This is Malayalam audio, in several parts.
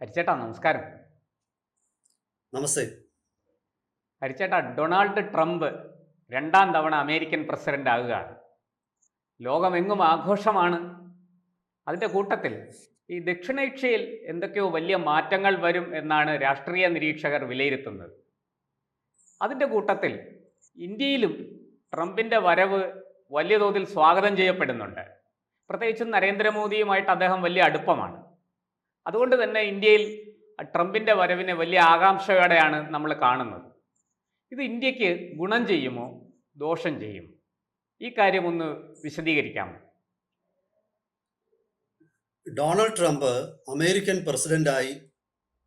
ഹരിച്ചേട്ടാ നമസ്കാരം. നമസ്തേ. ഹരിച്ചേട്ടാ ഡൊണാൾഡ് ട്രംപ് രണ്ടാം തവണ അമേരിക്കൻ പ്രസിഡന്റ് ആകുകയാണ്. ലോകമെങ്ങും ആഘോഷമാണ്. അതിന്റെ കൂട്ടത്തിൽ ഈ ദക്ഷിണേഷ്യയിൽ എന്തൊക്കെയോ വലിയ മാറ്റങ്ങൾ വരും എന്നാണ് രാഷ്ട്രീയ നിരീക്ഷകർ വിലയിരുത്തുന്നത്. അതിന്റെ കൂട്ടത്തിൽ ഇന്ത്യയിലും ട്രംപിന്റെ വരവ് വലിയ തോതിൽ സ്വാഗതം ചെയ്യപ്പെടുന്നുണ്ട്. പ്രത്യേകിച്ചും നരേന്ദ്രമോദിയുമായിട്ട് അദ്ദേഹം വലിയ അടുപ്പമാണ്. അതുകൊണ്ട് തന്നെ ഇന്ത്യയിൽ ട്രംപിന്റെ വരവിനെ വലിയ ആകാംക്ഷയോടെയാണ് നമ്മൾ കാണുന്നത്. ഇത് ഇന്ത്യയ്ക്ക് ഗുണം ചെയ്യുമോ? ദോഷം ചെയ്യും? ഈ കാര്യം ഒന്ന് വിശദീകരിക്കാമോ ഡൊണാൾഡ് ട്രംപ് അമേരിക്കൻ പ്രസിഡന്റായി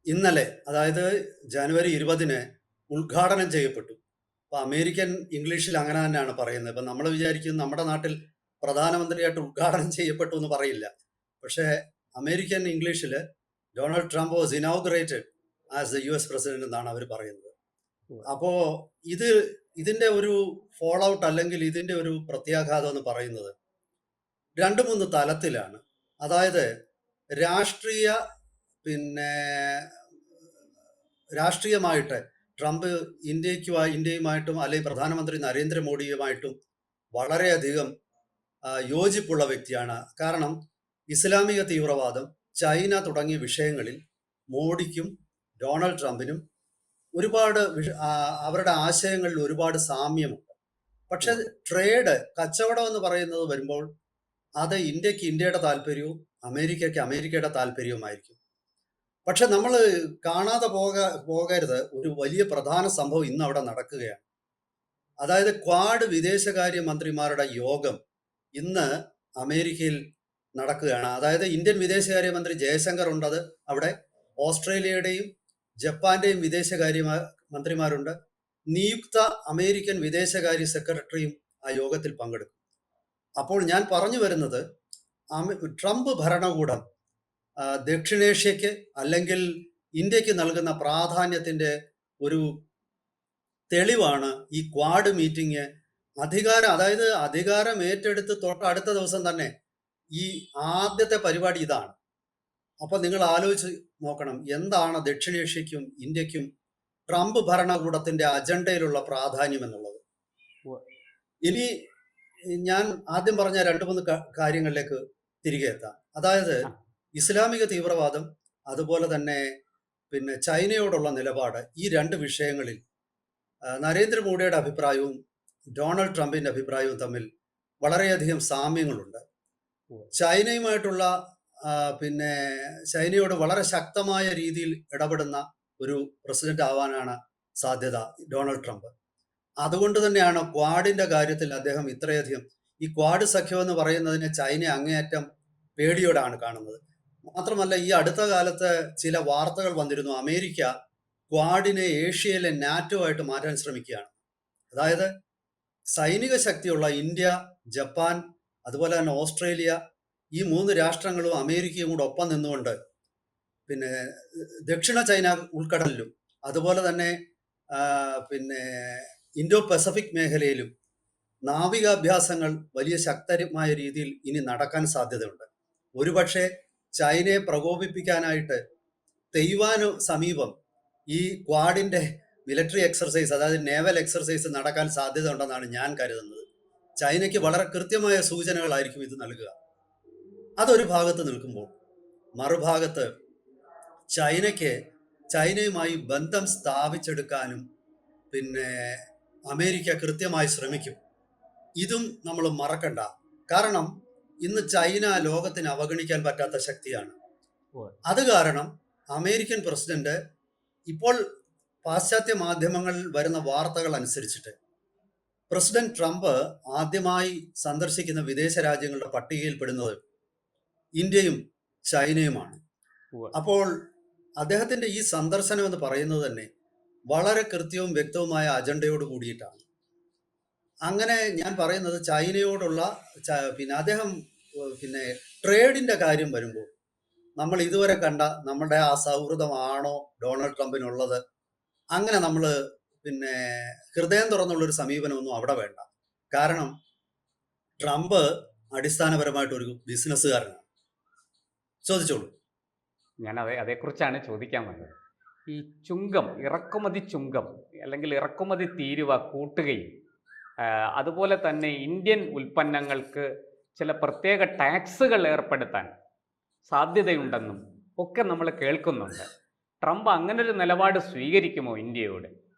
ഇന്നലെ അതായത് ജനുവരി ഇരുപതിന് ഉദ്ഘാടനം ചെയ്യപ്പെട്ടു. അപ്പോൾ അമേരിക്കൻ ഇംഗ്ലീഷിൽ അങ്ങനെ തന്നെയാണ് പറയുന്നത്. ഇപ്പം നമ്മൾ വിചാരിക്കും നമ്മുടെ നാട്ടിൽ പ്രധാനമന്ത്രിയായിട്ട് ഉദ്ഘാടനം ചെയ്യപ്പെട്ടു എന്ന് പറയില്ല. പക്ഷേ അമേരിക്കൻ ഇംഗ്ലീഷിൽ Donald Trump was inaugurated as the US S പ്രസിഡന്റ് എന്നാണ് അവർ പറയുന്നത്. അപ്പോൾ ഇത് ഇതിന്റെ ഒരു ഫോൾ ഔട്ട് അല്ലെങ്കിൽ ഇതിന്റെ ഒരു പ്രത്യാഘാതം എന്ന് പറയുന്നത് രണ്ട് മൂന്ന് തലത്തിലാണ്. അതായത് രാഷ്ട്രീയ പിന്നെ രാഷ്ട്രീയമായിട്ട് ട്രംപ് ഇന്ത്യക്കുമായി ഇന്ത്യയുമായിട്ടും അല്ലെങ്കിൽ പ്രധാനമന്ത്രി നരേന്ദ്രമോദിയുമായിട്ടും വളരെയധികം യോജിപ്പുള്ള വ്യക്തിയാണ്. കാരണം ഇസ്ലാമിക തീവ്രവാദം ചൈന തുടങ്ങിയ വിഷയങ്ങളിൽ മോഡിക്കും ഡൊണാൾഡ് ട്രംപിനും ഒരുപാട് അവരുടെ ആശയങ്ങളിൽ ഒരുപാട് സാമ്യമുണ്ട്. പക്ഷെ ട്രേഡ് കച്ചവടം എന്ന് പറയുന്നത് വരുമ്പോൾ അത് ഇന്ത്യയ്ക്ക് ഇന്ത്യയുടെ താല്പര്യവും അമേരിക്കയ്ക്ക് അമേരിക്കയുടെ താല്പര്യവുമായിരിക്കും. പക്ഷെ നമ്മൾ കാണാതെ പോക പോകരുത്. ഒരു വലിയ പ്രധാന സംഭവം ഇന്ന് അവിടെ നടക്കുകയാണ്. അതായത് ക്വാഡ് വിദേശകാര്യ മന്ത്രിമാരുടെ യോഗം ഇന്ന് അമേരിക്കയിൽ നടക്കുകയാണ്. അതായത് ഇന്ത്യൻ വിദേശകാര്യമന്ത്രി ജയശങ്കർ ഉണ്ടത് അവിടെ ഓസ്ട്രേലിയയുടെയും ജപ്പാന്റെയും വിദേശകാര്യ മന്ത്രിമാരുണ്ട്. നിയുക്ത അമേരിക്കൻ വിദേശകാര്യ സെക്രട്ടറിയും ആ യോഗത്തിൽ പങ്കെടുക്കും. അപ്പോൾ ഞാൻ പറഞ്ഞു വരുന്നത് ട്രംപ് ഭരണകൂടം ദക്ഷിണേഷ്യക്ക് അല്ലെങ്കിൽ ഇന്ത്യയ്ക്ക് നൽകുന്ന പ്രാധാന്യത്തിന്റെ ഒരു തെളിവാണ് ഈ ക്വാഡ് മീറ്റിംഗ് അധികാരം. അതായത് അധികാരം ഏറ്റെടുത്ത് തൊട്ട് അടുത്ത ദിവസം തന്നെ ഈ ആദ്യത്തെ പരിപാടി ഇതാണ്. അപ്പൊ നിങ്ങൾ ആലോചിച്ച് നോക്കണം എന്താണ് ദക്ഷിണേഷ്യക്കും ഇന്ത്യക്കും ട്രംപ് ഭരണകൂടത്തിന്റെ അജണ്ടയിലുള്ള പ്രാധാന്യം എന്നുള്ളത്. ഇനി ഞാൻ ആദ്യം പറഞ്ഞ രണ്ട് മൂന്ന് കാര്യങ്ങളിലേക്ക് തിരികെ എത്താം. അതായത് ഇസ്ലാമിക തീവ്രവാദം അതുപോലെ തന്നെ പിന്നെ ചൈനയോടുള്ള നിലപാട് ഈ രണ്ട് വിഷയങ്ങളിൽ നരേന്ദ്രമോദിയുടെ അഭിപ്രായവും ഡൊണാൾഡ് ട്രംപിന്റെ അഭിപ്രായവും തമ്മിൽ വളരെയധികം സാമ്യങ്ങളുണ്ട്. ചൈനയുമായിട്ടുള്ള പിന്നെ ചൈനയോട് വളരെ ശക്തമായ രീതിയിൽ ഇടപെടുന്ന ഒരു പ്രസിഡന്റ് ആവാനാണ് സാധ്യത ഡൊണാൾഡ് ട്രംപ്. അതുകൊണ്ട് തന്നെയാണ് ക്വാഡിന്റെ കാര്യത്തിൽ അദ്ദേഹം ഇത്രയധികം ഈ ക്വാഡ് സഖ്യം എന്ന് പറയുന്നതിനെ ചൈന അങ്ങേയറ്റം പേടിയോടാണ് കാണുന്നത്. മാത്രമല്ല ഈ അടുത്ത കാലത്ത് ചില വാർത്തകൾ വന്നിരുന്നു അമേരിക്ക ക്വാഡിനെ ഏഷ്യയിലെ നാറ്റോ ആയിട്ട് മാറ്റാൻ ശ്രമിക്കുകയാണ്. അതായത് സൈനിക ശക്തിയുള്ള ഇന്ത്യ ജപ്പാൻ അതുപോലെ തന്നെ ഓസ്ട്രേലിയ ഈ മൂന്ന് രാഷ്ട്രങ്ങളും അമേരിക്കയും കൂടെ ഒപ്പം നിന്നുകൊണ്ട് പിന്നെ ദക്ഷിണ ചൈന ഉൾക്കടലിലും അതുപോലെ തന്നെ പിന്നെ ഇൻഡോ പസഫിക് മേഖലയിലും നാവികാഭ്യാസങ്ങൾ വലിയ ശക്തമായ രീതിയിൽ ഇനി നടക്കാൻ സാധ്യതയുണ്ട്. ഒരുപക്ഷെ ചൈനയെ പ്രകോപിപ്പിക്കാനായിട്ട് തെയ്വാനു സമീപം ഈ ക്വാഡിന്റെ മിലിറ്ററി എക്സർസൈസ് അതായത് നേവൽ എക്സർസൈസ് നടക്കാൻ സാധ്യത ഉണ്ടെന്നാണ് ഞാൻ കരുതുന്നത്. ചൈനയ്ക്ക് വളരെ കൃത്യമായ സൂചനകളായിരിക്കും ഇത് നൽകുക. അതൊരു ഭാഗത്ത് നിൽക്കുമ്പോൾ മറുഭാഗത്ത് ചൈനയ്ക്ക് ചൈനയുമായി ബന്ധം സ്ഥാപിച്ചെടുക്കാനും പിന്നെ അമേരിക്ക കൃത്യമായി ശ്രമിക്കും. ഇതും നമ്മൾ മറക്കണ്ട. കാരണം ഇന്ന് ചൈന ലോകത്തിന് അവഗണിക്കാൻ പറ്റാത്ത ശക്തിയാണ്. അത് കാരണം അമേരിക്കൻ പ്രസിഡന്റ് ഇപ്പോൾ പാശ്ചാത്യ മാധ്യമങ്ങളിൽ വരുന്ന വാർത്തകൾ അനുസരിച്ചിട്ട് പ്രസിഡന്റ് ട്രംപ് ആദ്യമായി സന്ദർശിക്കുന്ന വിദേശ രാജ്യങ്ങളുടെ പട്ടികയിൽ പെടുന്നത് ഇന്ത്യയും ചൈനയുമാണ്. അപ്പോൾ അദ്ദേഹത്തിന്റെ ഈ സന്ദർശനം എന്ന് പറയുന്നത് തന്നെ വളരെ കൃത്യവും വ്യക്തവുമായ അജണ്ടയോട് കൂടിയിട്ടാണ്. അങ്ങനെ ഞാൻ പറയുന്നത് ചൈനയോടുള്ള പിന്നെ അദ്ദേഹം പിന്നെ ട്രേഡിന്റെ കാര്യം വരുമ്പോൾ നമ്മൾ ഇതുവരെ കണ്ട നമ്മുടെ ആ സൗഹൃദമാണോ ഡൊണാൾഡ് ട്രംപിനുള്ളത്? അങ്ങനെ നമ്മൾ പിന്നെ ഹൃദയം തുറന്നുള്ളൊരു സമീപനമൊന്നും അവിടെ വേണ്ട. കാരണം ട്രംപ് അടിസ്ഥാനപരമായിട്ട് ഒരു ബിസിനസ്സുകാരനാണ്. ചോദിച്ചോളൂ. ഞാൻ അതെ അതേക്കുറിച്ചാണ് ചോദിക്കാൻ വന്നത്. ഈ ചുങ്കം ഇറക്കുമതി ചുങ്കം അല്ലെങ്കിൽ ഇറക്കുമതി തീരുവ കൂട്ടുകയും അതുപോലെ തന്നെ ഇന്ത്യൻ ഉൽപ്പന്നങ്ങൾക്ക് ചില പ്രത്യേക ടാക്സുകൾ ഏർപ്പെടുത്താൻ സാധ്യതയുണ്ടെന്നും ഒക്കെ നമ്മൾ കേൾക്കുന്നുണ്ട്. ട്രംപ് അങ്ങനൊരു നിലപാട് സ്വീകരിക്കുമോ ഇന്ത്യയോട്?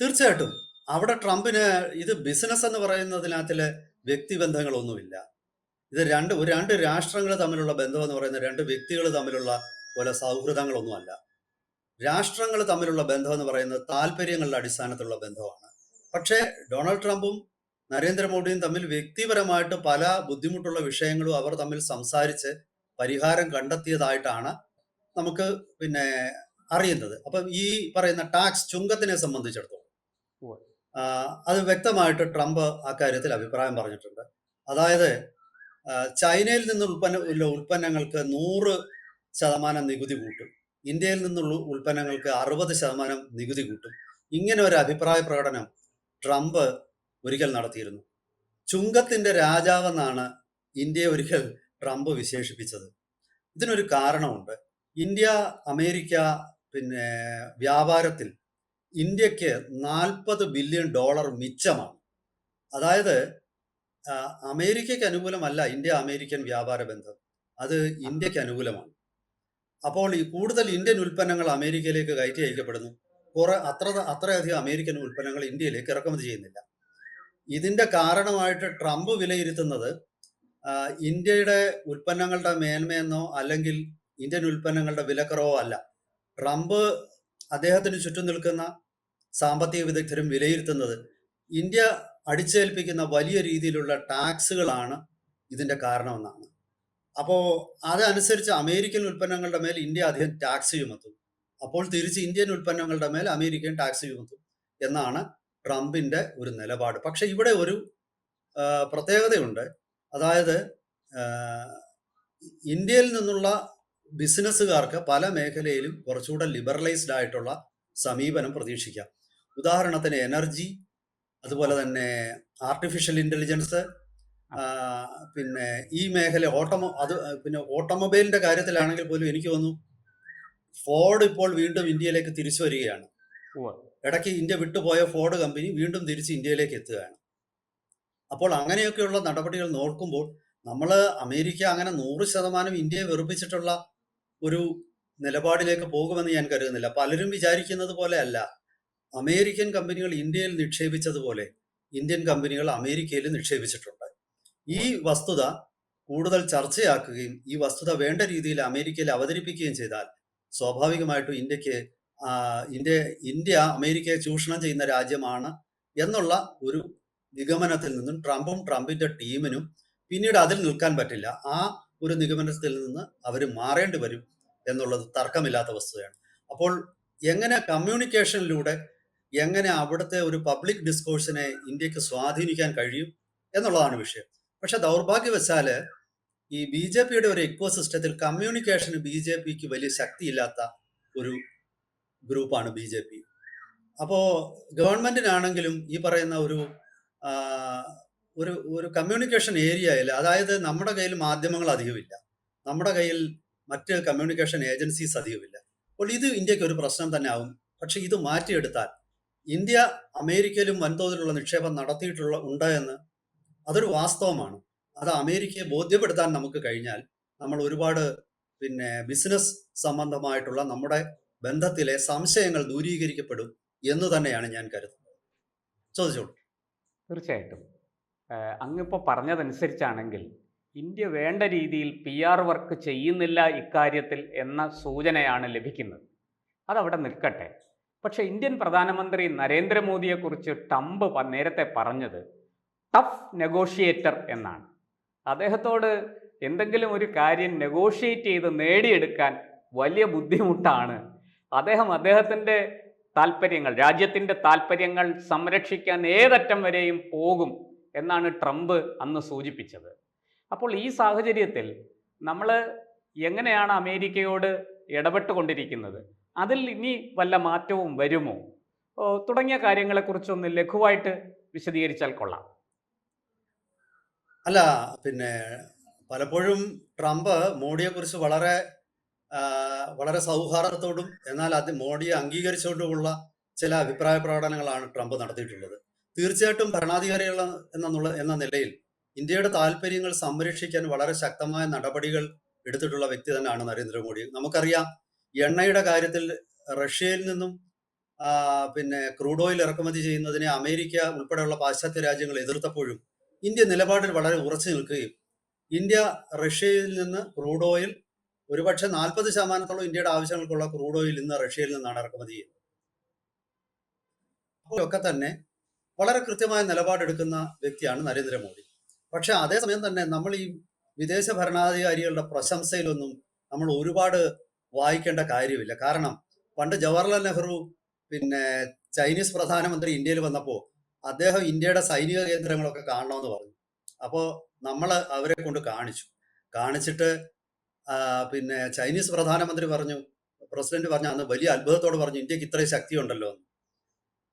തീർച്ചയായിട്ടും. അവിടെ ട്രംപിന് ഇത് ബിസിനസ് എന്ന് പറയുന്നതിനകത്തിൽ വ്യക്തിബന്ധങ്ങളൊന്നുമില്ല. ഇത് രണ്ട് രണ്ട് രാഷ്ട്രങ്ങൾ തമ്മിലുള്ള ബന്ധം എന്ന് പറയുന്നത് രണ്ട് വ്യക്തികൾ തമ്മിലുള്ള പോലെ സൗഹൃദങ്ങളൊന്നുമല്ല. രാഷ്ട്രങ്ങൾ തമ്മിലുള്ള ബന്ധം എന്ന് പറയുന്നത് താല്പര്യങ്ങളുടെ അടിസ്ഥാനത്തിലുള്ള ബന്ധമാണ്. പക്ഷേ ഡൊണാൾഡ് ട്രംപും നരേന്ദ്രമോദിയും തമ്മിൽ വ്യക്തിപരമായിട്ട് പല ബുദ്ധിമുട്ടുള്ള വിഷയങ്ങളും അവർ തമ്മിൽ സംസാരിച്ച് പരിഹാരം കണ്ടെത്തിയതായിട്ടാണ് നമുക്ക് പിന്നെ അറിയുന്നത്. അപ്പം ഈ പറയുന്ന ടാക്സ് ചുങ്കത്തിനെ സംബന്ധിച്ചിടത്തോളം അത് വ്യക്തമായിട്ട് ട്രംപ് ആ കാര്യത്തിൽ അഭിപ്രായം പറഞ്ഞിട്ടുണ്ട്. അതായത് ചൈനയിൽ നിന്ന് ഉൽപ്പന്ന ഉൽപ്പന്നങ്ങൾക്ക് നൂറ് ശതമാനം നികുതി കൂട്ടും. ഇന്ത്യയിൽ നിന്നുള്ള ഉൽപ്പന്നങ്ങൾക്ക് അറുപത് ശതമാനം നികുതി കൂട്ടും. ഇങ്ങനെ ഒരു അഭിപ്രായ പ്രകടനം ട്രംപ് ഒരിക്കൽ നടത്തിയിരുന്നു. ചുങ്കത്തിന്റെ രാജാവെന്നാണ് ഇന്ത്യയെ ഒരിക്കൽ ട്രംപ് വിശേഷിപ്പിച്ചത്. ഇതിനൊരു കാരണമുണ്ട്. ഇന്ത്യ അമേരിക്ക പിന്നെ വ്യാപാരത്തിൽ ഇന്ത്യയ്ക്ക് നാൽപ്പത് ബില്യൺ ഡോളർ മിച്ചമാണ്. അതായത് അമേരിക്കയ്ക്ക് അനുകൂലമല്ല ഇന്ത്യ അമേരിക്കൻ വ്യാപാര ബന്ധം. അത് ഇന്ത്യയ്ക്ക് അനുകൂലമാണ്. അപ്പോൾ ഈ കൂടുതൽ ഇന്ത്യൻ ഉൽപ്പന്നങ്ങൾ അമേരിക്കയിലേക്ക് കയറ്റി അയക്കപ്പെടുന്നു. കുറെ അത്ര അത്രയധികം അമേരിക്കൻ ഉൽപ്പന്നങ്ങൾ ഇന്ത്യയിലേക്ക് ഇറക്കുമതി ചെയ്യുന്നില്ല. ഇതിന്റെ കാരണമായിട്ട് ട്രംപ് വിലയിരുത്തുന്നത് ഇന്ത്യയുടെ ഉൽപ്പന്നങ്ങളുടെ മേന്മയെന്നോ അല്ലെങ്കിൽ ഇന്ത്യൻ ഉൽപ്പന്നങ്ങളുടെ വിലക്കുറവോ അല്ല. ട്രംപ് അദ്ദേഹത്തിന് ചുറ്റും നിൽക്കുന്ന സാമ്പത്തിക വിദഗ്ധരും വിലയിരുത്തുന്നത്. ഇന്ത്യ അടിച്ചേൽപ്പിക്കുന്ന വലിയ രീതിയിലുള്ള ടാക്സുകളാണ് ഇതിന്റെ കാരണമെന്നാണ്. അപ്പോൾ അതനുസരിച്ച് അമേരിക്കൻ ഉൽപ്പന്നങ്ങളുടെ മേൽ ഇന്ത്യ അധികം ടാക്സ് ചുമത്തും. അപ്പോൾ തിരിച്ച് ഇന്ത്യൻ ഉൽപ്പന്നങ്ങളുടെ മേൽ അമേരിക്കൻ ടാക്സ് ചുമത്തും എന്നാണ് ട്രംപിന്റെ ഒരു നിലപാട്. പക്ഷേ ഇവിടെ ഒരു പ്രത്യേകതയുണ്ട്. അതായത് ഇന്ത്യയിൽ നിന്നുള്ള ബിസിനസ്സുകാർക്ക് പല മേഖലയിലും കുറച്ചുകൂടെ ലിബറലൈസ്ഡ് ആയിട്ടുള്ള സമീപനം പ്രതീക്ഷിക്കാം. ഉദാഹരണത്തിന് എനർജി അതുപോലെ തന്നെ ആർട്ടിഫിഷ്യൽ ഇന്റലിജൻസ് പിന്നെ ഈ മേഖല ഓട്ടോമോ അത് പിന്നെ ഓട്ടോമൊബൈലിന്റെ കാര്യത്തിലാണെങ്കിൽ പോലും എനിക്ക് തോന്നുന്നു ഫോർഡ് ഇപ്പോൾ വീണ്ടും ഇന്ത്യയിലേക്ക് തിരിച്ചു വരികയാണ്. ഇടയ്ക്ക് ഇന്ത്യ വിട്ടുപോയ ഫോർഡ് കമ്പനി വീണ്ടും തിരിച്ച് ഇന്ത്യയിലേക്ക് എത്തുകയാണ്. അപ്പോൾ അങ്ങനെയൊക്കെയുള്ള നടപടികൾ നോക്കുമ്പോൾ നമ്മൾ അമേരിക്ക അങ്ങനെ നൂറ് ശതമാനം ഇന്ത്യയെ വെറുപ്പിച്ചിട്ടുള്ള ഒരു നിലപാടിലേക്ക് പോകുമെന്ന് ഞാൻ കരുതുന്നില്ല. പലരും വിചാരിക്കുന്നത് പോലെ അല്ല. അമേരിക്കൻ കമ്പനികൾ ഇന്ത്യയിൽ നിക്ഷേപിച്ചതുപോലെ ഇന്ത്യൻ കമ്പനികൾ അമേരിക്കയിൽ നിക്ഷേപിച്ചിട്ടുണ്ട്. ഈ വസ്തുത കൂടുതൽ ചർച്ചയാക്കുകയും ഈ വസ്തുത വേണ്ട രീതിയിൽ അമേരിക്കയിൽ അവതരിപ്പിക്കുകയും ചെയ്താൽ സ്വാഭാവികമായിട്ടും ഇന്ത്യയ്ക്ക് ഇന്ത്യ ഇന്ത്യ അമേരിക്കയെ ചൂഷണം ചെയ്യുന്ന രാജ്യമാണ് എന്നുള്ള ഒരു നിഗമനത്തിൽ നിന്നും ട്രംപും ട്രംപിന്റെ ടീമിനും പിന്നീട് അതിൽ നിൽക്കാൻ പറ്റില്ല. ആ ഒരു നിഗമനത്തിൽ നിന്ന് അവർ മാറേണ്ടി വരും എന്നുള്ളത് തർക്കമില്ലാത്ത വസ്തുതയാണ്. അപ്പോൾ എങ്ങനെ കമ്മ്യൂണിക്കേഷനിലൂടെ എങ്ങനെ അവിടുത്തെ ഒരു പബ്ലിക് ഡിസ്കോഴ്സിനെ ഇന്ത്യയ്ക്ക് സ്വാധീനിക്കാൻ കഴിയും എന്നുള്ളതാണ് വിഷയം. പക്ഷെ ദൗർഭാഗ്യവശാൽ ഈ ബി ജെ പിയുടെ ഒരു എക്കോ സിസ്റ്റത്തിൽ കമ്മ്യൂണിക്കേഷന് ബി ജെ പിക്ക് വലിയ ശക്തിയില്ലാത്ത ഒരു ഗ്രൂപ്പാണ് ബി ജെ പി. അപ്പോൾ ഗവൺമെന്റിനാണെങ്കിലും ഈ പറയുന്ന ഒരു ഒരു ഒരു കമ്മ്യൂണിക്കേഷൻ ഏരിയയിൽ അതായത് നമ്മുടെ കയ്യിൽ മാധ്യമങ്ങൾ അധികമില്ല. നമ്മുടെ കയ്യിൽ മറ്റ് കമ്മ്യൂണിക്കേഷൻ ഏജൻസീസ് അധികമില്ല. അപ്പോൾ ഇത് ഇന്ത്യയ്ക്ക് ഒരു പ്രശ്നം തന്നെ ആവും. പക്ഷെ ഇത് മാറ്റിയെടുത്താൽ ഇന്ത്യ അമേരിക്കയിലും വൻതോതിലുള്ള നിക്ഷേപം നടത്തിയിട്ടുള്ള ഉണ്ട് എന്ന് അതൊരു വാസ്തവമാണ്. അത് അമേരിക്കയെ ബോധ്യപ്പെടുത്താൻ നമുക്ക് കഴിഞ്ഞാൽ നമ്മൾ ഒരുപാട് പിന്നെ ബിസിനസ് സംബന്ധമായിട്ടുള്ള നമ്മുടെ ബന്ധത്തിലെ സംശയങ്ങൾ ദൂരീകരിക്കപ്പെടും എന്ന് തന്നെയാണ് ഞാൻ കരുതുന്നത്. ചോദിച്ചോളൂ. തീർച്ചയായിട്ടും. അങ്ങിപ്പോ പറഞ്ഞതനുസരിച്ചാണെങ്കിൽ ഇന്ത്യ വേണ്ട രീതിയിൽ പി ആർ വർക്ക് ചെയ്യുന്നില്ല ഇക്കാര്യത്തിൽ എന്ന സൂചനയാണ് ലഭിക്കുന്നത്. അതവിടെ നിൽക്കട്ടെ. പക്ഷേ ഇന്ത്യൻ പ്രധാനമന്ത്രി നരേന്ദ്രമോദിയെക്കുറിച്ച് ട്രംപ് നേരത്തെ പറഞ്ഞത് ടഫ് നെഗോഷിയേറ്റർ എന്നാണ്. അദ്ദേഹത്തോട് എന്തെങ്കിലും ഒരു കാര്യം നെഗോഷിയേറ്റ് ചെയ്ത് നേടിയെടുക്കാൻ വലിയ ബുദ്ധിമുട്ടാണ്. അദ്ദേഹം അദ്ദേഹത്തിന്റെ താല്പര്യങ്ങൾ രാജ്യത്തിന്റെ താല്പര്യങ്ങൾ സംരക്ഷിക്കാൻ ഏതറ്റം വരെയും പോകും എന്നാണ് ട്രംപ് അന്ന് സൂചിപ്പിച്ചത്. അപ്പോൾ ഈ സാഹചര്യത്തിൽ നമ്മൾ എങ്ങനെയാണ് അമേരിക്കയോട് ഇടപെട്ടുകൊണ്ടിരിക്കുന്നത്? അതിൽ ഇനി വല്ല മാറ്റവും വരുമോ? തുടങ്ങിയ കാര്യങ്ങളെക്കുറിച്ചൊന്ന് ലഘുവായിട്ട് വിശദീകരിച്ചാൽ കൊള്ളാം. അല്ല പിന്നെ പലപ്പോഴും ട്രംപ് മോഡിയെക്കുറിച്ച് വളരെ വളരെ സൗഹാർദ്ദത്തോടും എന്നാൽ അത് മോഡിയെ അംഗീകരിച്ചുകൊണ്ടുമുള്ള ചില അഭിപ്രായ പ്രകടനങ്ങളാണ് ട്രംപ് നടത്തിയിട്ടുള്ളത്. തീർച്ചയായിട്ടും ഭരണാധികാരികൾ എന്നുള്ള എന്ന നിലയിൽ ഇന്ത്യയുടെ താല്പര്യങ്ങൾ സംരക്ഷിക്കാൻ വളരെ ശക്തമായ നടപടികൾ എടുത്തിട്ടുള്ള വ്യക്തി തന്നെയാണ് നരേന്ദ്രമോദി. നമുക്കറിയാം എണ്ണയുടെ കാര്യത്തിൽ റഷ്യയിൽ നിന്നും പിന്നെ ക്രൂഡ് ഓയിൽ ഇറക്കുമതി ചെയ്യുന്നതിനെ അമേരിക്ക ഉൾപ്പെടെയുള്ള പാശ്ചാത്യ രാജ്യങ്ങൾ എതിർത്തപ്പോഴും ഇന്ത്യ നിലപാടിൽ വളരെ ഉറച്ചു നിൽക്കുകയും ഇന്ത്യ റഷ്യയിൽ നിന്ന് ക്രൂഡ് ഓയിൽ ഒരുപക്ഷെ നാൽപ്പത് ശതമാനത്തോളം ഇന്ത്യയുടെ ആവശ്യങ്ങൾക്കുള്ള ക്രൂഡ് ഓയിൽ ഇന്ന് റഷ്യയിൽ നിന്നാണ് ഇറക്കുമതി ചെയ്യുന്നത്. അപ്പോഴൊക്കെ തന്നെ വളരെ കൃത്യമായ നിലപാടെടുക്കുന്ന വ്യക്തിയാണ് നരേന്ദ്രമോദി. പക്ഷെ അതേസമയം തന്നെ നമ്മൾ ഈ വിദേശ ഭരണാധികാരികളുടെ പ്രശംസയിലൊന്നും നമ്മൾ ഒരുപാട് വായിക്കേണ്ട കാര്യമില്ല. കാരണം പണ്ട് ജവഹർലാൽ നെഹ്റു പിന്നെ ചൈനീസ് പ്രധാനമന്ത്രി ഇന്ത്യയിൽ വന്നപ്പോൾ അദ്ദേഹം ഇന്ത്യയുടെ സൈനിക കേന്ദ്രങ്ങളൊക്കെ കാണണമെന്ന് പറഞ്ഞു. അപ്പോൾ നമ്മൾ അവരെ കൊണ്ട് കാണിച്ചു. കാണിച്ചിട്ട് പിന്നെ ചൈനീസ് പ്രധാനമന്ത്രി പറഞ്ഞു പ്രസിഡന്റ് പറഞ്ഞു അന്ന് വലിയ അത്ഭുതത്തോട് പറഞ്ഞു ഇന്ത്യയ്ക്ക് ഇത്രയും ശക്തി ഉണ്ടല്ലോ എന്ന്.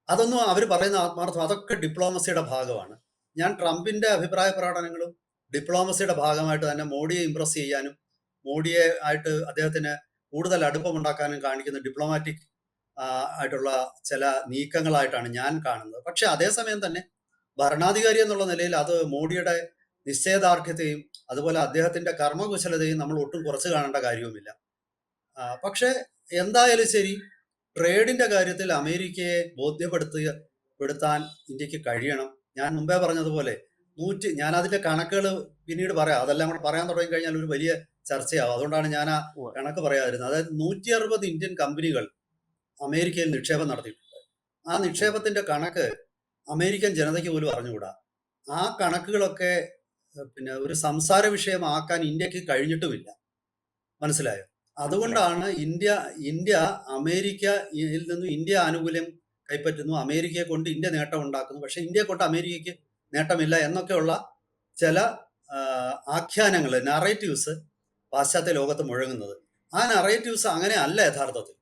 അതൊന്നും അവർ പറയുന്ന ആത്മാർത്ഥം അതൊക്കെ ഡിപ്ലോമസിയുടെ ഭാഗമാണ്. ഞാൻ ട്രംപിന്റെ അഭിപ്രായ പ്രകടനങ്ങളും ഡിപ്ലോമസിയുടെ ഭാഗമായിട്ട് തന്നെ മോഡിയെ ഇംപ്രസ് ചെയ്യാനും മോഡിയെ ആയിട്ട് അദ്ദേഹത്തിന് കൂടുതൽ അടുപ്പമുണ്ടാക്കാനും കാണിക്കുന്ന ഡിപ്ലോമാറ്റിക് ആയിട്ടുള്ള ചില നീക്കങ്ങളായിട്ടാണ് ഞാൻ കാണുന്നത്. പക്ഷെ അതേസമയം തന്നെ ഭരണാധികാരി എന്നുള്ള നിലയിൽ അത് മോഡിയുടെ നിശ്ചയദാർഢ്യത്തെയും അതുപോലെ അദ്ദേഹത്തിന്റെ കർമ്മകുശലതയും നമ്മൾ ഒട്ടും കുറച്ച് കാണേണ്ട കാര്യവുമില്ല. പക്ഷെ എന്തായാലും ശരി ട്രേഡിന്റെ കാര്യത്തിൽ അമേരിക്കയെ ബോധ്യപ്പെടുത്തുക പെടുത്താൻ ഇന്ത്യയ്ക്ക് കഴിയണം. ഞാൻ മുമ്പേ പറഞ്ഞതുപോലെ നൂറ്റി ഞാൻ അതിന്റെ കണക്കുകൾ പിന്നീട് പറയാം. അതെല്ലാം കൂടെ പറയാൻ തുടങ്ങി കഴിഞ്ഞാൽ ഒരു വലിയ ചർച്ചയാവും. അതുകൊണ്ടാണ് ഞാൻ ആ കണക്ക് പറയാതിരുന്നത്. അതായത് നൂറ്റി അറുപത് ഇന്ത്യൻ കമ്പനികൾ അമേരിക്കയിൽ നിക്ഷേപം നടത്തിയിട്ടുണ്ട്. ആ നിക്ഷേപത്തിന്റെ കണക്ക് അമേരിക്കൻ ജനതയ്ക്ക് പോലും അറിഞ്ഞുകൂടാ. ആ കണക്കുകളൊക്കെ പിന്നെ ഒരു സംസാര വിഷയമാക്കാൻ ഇന്ത്യയ്ക്ക് കഴിഞ്ഞിട്ടുമില്ല. മനസ്സിലായോ? അതുകൊണ്ടാണ് ഇന്ത്യ ഇന്ത്യ അമേരിക്കയിൽ നിന്നും ഇന്ത്യ ആനുകൂല്യം കൈപ്പറ്റുന്നു. അമേരിക്കയെ കൊണ്ട് ഇന്ത്യ നേട്ടം ഉണ്ടാക്കുന്നു. പക്ഷെ ഇന്ത്യയെ കൊണ്ട് അമേരിക്കയ്ക്ക് നേട്ടമില്ല എന്നൊക്കെയുള്ള ചില ആഖ്യാനങ്ങൾ നറേറ്റീവ്സ് പാശ്ചാത്യ ലോകത്ത് മുഴങ്ങുന്നത്. ആ നറേറ്റീവ്സ് അങ്ങനെ അല്ല യഥാർത്ഥത്തിൽ.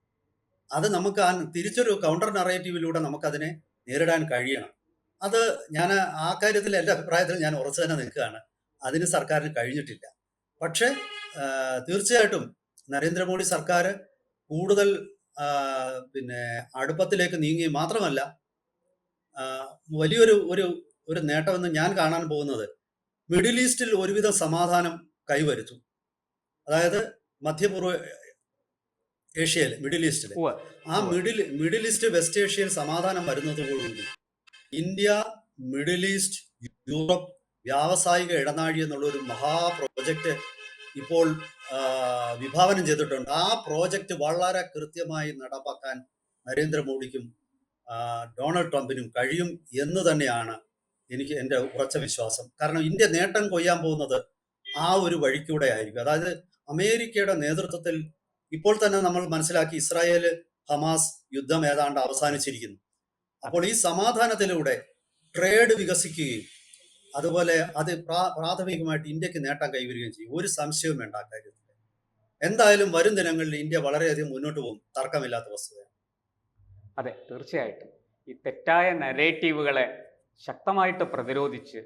അത് നമുക്ക് ആ തിരിച്ചൊരു കൗണ്ടർ നറേറ്റീവിലൂടെ നമുക്കതിനെ നേരിടാൻ കഴിയണം. അത് ഞാൻ ആ കാര്യത്തിൽ എന്റെ അഭിപ്രായത്തിൽ ഞാൻ ഉറച്ചു തന്നെ നിൽക്കുകയാണ്. അതിന് സർക്കാരിന് കഴിഞ്ഞിട്ടില്ല. പക്ഷേ തീർച്ചയായിട്ടും നരേന്ദ്രമോദി സർക്കാർ കൂടുതൽ പിന്നെ അടുപ്പത്തിലേക്ക് നീങ്ങി മാത്രമല്ല വലിയൊരു ഒരു ഒരു നേട്ടമെന്ന് ഞാൻ കാണാൻ പോകുന്നത് മിഡിൽ ഈസ്റ്റിൽ ഒരുവിധം സമാധാനം കൈവരുത്തും. അതായത് മധ്യപൂർവ ഏഷ്യയിൽ മിഡിൽ ഈസ്റ്റിൽ ആ മിഡിൽ മിഡിൽ ഈസ്റ്റ് വെസ്റ്റ് ഏഷ്യയിൽ സമാധാനം വരുന്നതോടുകൂടി ഇന്ത്യ മിഡിൽ ഈസ്റ്റ് യൂറോപ്പ് വ്യാവസായിക ഇടനാഴി എന്നുള്ള ഒരു മഹാ പ്രോജക്റ്റ് ഇപ്പോൾ വിഭാവനം ചെയ്തിട്ടുണ്ട്. ആ പ്രോജക്റ്റ് വളരെ കൃത്യമായി നടപ്പാക്കാൻ നരേന്ദ്രമോദിക്കും ഡൊണാൾഡ് ട്രംപിനും കഴിയും എന്ന് തന്നെയാണ് എനിക്ക് എന്റെ ഉറച്ച വിശ്വാസം. കാരണം ഇന്ത്യ നേട്ടം കൊയ്യാൻ പോകുന്നത് ആ ഒരു വഴിക്കൂടെ ആയിരിക്കും അതായത് അമേരിക്കയുടെ നേതൃത്വത്തിൽ ഇപ്പോൾ തന്നെ നമ്മൾ മനസ്സിലാക്കി ഇസ്രായേൽ ഹമാസ് യുദ്ധം ഏതാണ്ട് അവസാനിച്ചിരിക്കുന്നു. അപ്പോൾ ഈ സമാധാനത്തിലൂടെ ട്രേഡ് വികസിക്കുകയും അതുപോലെ അത് പ്രാ- പ്രാഥമികമായിട്ട് ഇന്ത്യയ്ക്ക് നേട്ടം കൈവരികയും ചെയ്യും. ഒരു സംശയവും വേണ്ട കാര്യത്തിൽ. എന്തായാലും വരും ദിനങ്ങളിൽ ഇന്ത്യ വളരെയധികം മുന്നോട്ട് പോകും. തർക്കമില്ലാത്ത വസ്തുതയാണ്. അതെ തീർച്ചയായിട്ടും. ഈ തെറ്റായ നരേറ്റീവുകളെ ശക്തമായിട്ട് പ്രതിരോധിച്ച്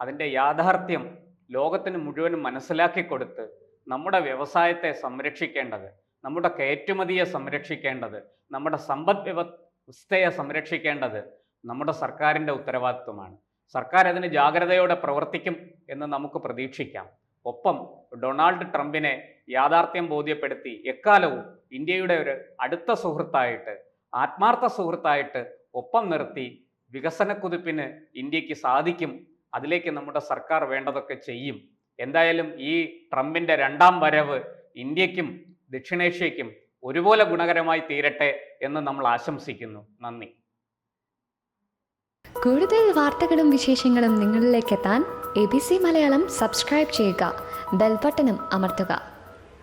അതിന്റെ യാഥാർത്ഥ്യം ലോകത്തിന് മുഴുവനും മനസ്സിലാക്കി കൊടുത്ത് നമ്മുടെ വ്യവസായത്തെ സംരക്ഷിക്കേണ്ടത് നമ്മുടെ കയറ്റുമതിയെ സംരക്ഷിക്കേണ്ടത് നമ്മുടെ സമ്പദ് വ്യവസ്ഥയെ സംരക്ഷിക്കേണ്ടത് നമ്മുടെ സർക്കാരിന്റെ ഉത്തരവാദിത്വമാണ്. സർക്കാർ അതിന് ജാഗ്രതയോടെ പ്രവർത്തിക്കും എന്ന് നമുക്ക് പ്രതീക്ഷിക്കാം. ഒപ്പം ഡൊണാൾഡ് ട്രംപിനെ യാഥാർത്ഥ്യം ബോധ്യപ്പെടുത്തി എക്കാലവും ഇന്ത്യയുടെ ഒരു അടുത്ത സുഹൃത്തായിട്ട് ആത്മാർത്ഥ സുഹൃത്തായിട്ട് ഒപ്പം നിർത്തി വികസന കുതിപ്പിന് ഇന്ത്യയ്ക്ക് സാധിക്കും. അതിലേക്ക് നമ്മുടെ സർക്കാർ വേണ്ടതൊക്കെ ചെയ്യും. എന്തായാലും ഈ ട്രംപിന്റെ രണ്ടാം വരവ് ഇന്ത്യക്കും ദക്ഷിണേഷ്യയ്ക്കും ഒരുപോലെ ഗുണകരമായി തീരട്ടെ എന്ന് നമ്മൾ ആശംസിക്കുന്നു. നന്ദി. കൂടുതൽ വാർത്തകളും വിശേഷങ്ങളും നിങ്ങളിലേക്ക് എത്താൻ A B C Malayalam subscribe ചെയ്യുക. ബെൽബട്ടനും അമർത്തുക.